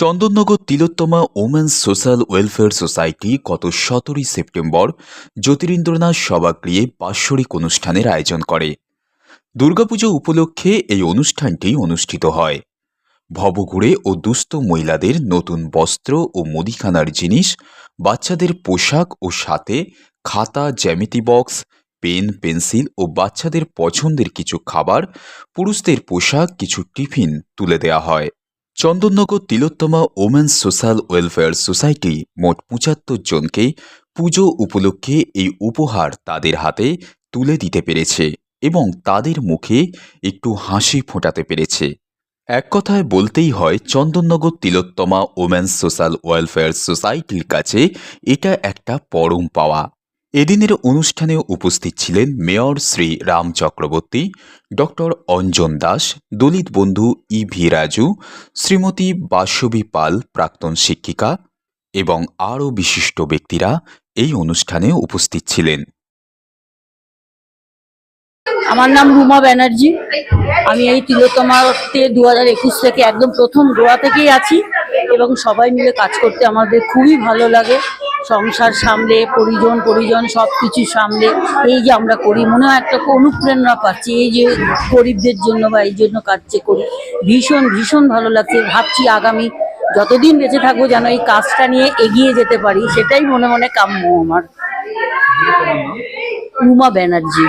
Chandannagar Tilottama women's social welfare society গত সতেরোই September Jyotirindranath সভাগৃহে বাৎসরিক অনুষ্ঠানের আয়োজন করে। দুর্গাপুজো উপলক্ষে এই অনুষ্ঠানটি অনুষ্ঠিত হয়। ভবঘুরে ও দুস্থ মহিলাদের নতুন বস্ত্র ও মুদিখানার জিনিস, বাচ্চাদের পোশাক ও সাথে খাতা, জ্যামিতি বক্স, পেন, পেন্সিল ও বাচ্চাদের পছন্দের কিছু খাবার, পুরুষদের পোশাক, কিছু টিফিন তুলে দেওয়া হয়। Chandannagar Tilottama women's social welfare society মোট পঁচাত্তর জনকে পুজো উপলক্ষে এই উপহার তাদের হাতে তুলে দিতে পেরেছে এবং তাদের মুখে একটু হাসি ফোটাতে পেরেছে। এক কথায় বলতেই হয়, Chandannagar Tilottama women's social welfare সোসাইটির কাছে এটা একটা পরম পাওয়া। এদিনের অনুষ্ঠানে উপস্থিত ছিলেন মেয়র শ্রী রাম চক্রবর্তী, ডক্টর অঞ্জন দাস, দলিত বন্ধু ই ভি রাজু, শ্রীমতী বাসবী পাল, প্রাক্তন শিক্ষিকা এবং আরও বিশিষ্ট ব্যক্তিরা এই অনুষ্ঠানে উপস্থিত ছিলেন। আমার নাম রুমা ব্যানার্জি। আমি এই তিলোত্তমাতে দু হাজার একুশ থেকে একদম প্রথম গোয়া থেকেই আছি এবং সবাই মিলে কাজ করতে আমাদের খুবই ভালো লাগে। সংসার সামলে, পরিজন পরিজন সব কিছু সামলে, এই যে আমরা করি, মনে হয় একটা অনুপ্রেরণা পাচ্ছি, এই যে গরিবদের জন্য বা এই জন্য কাজ করি। ভীষণ ভীষণ ভালো লাগছে, ভাবছি আগামী যতদিন বেঁচে থাকব যেন এই কাজটা নিয়ে এগিয়ে যেতে পারি, সেটাই মনে মনে কাম্য আমার। উমা ব্যানার্জি।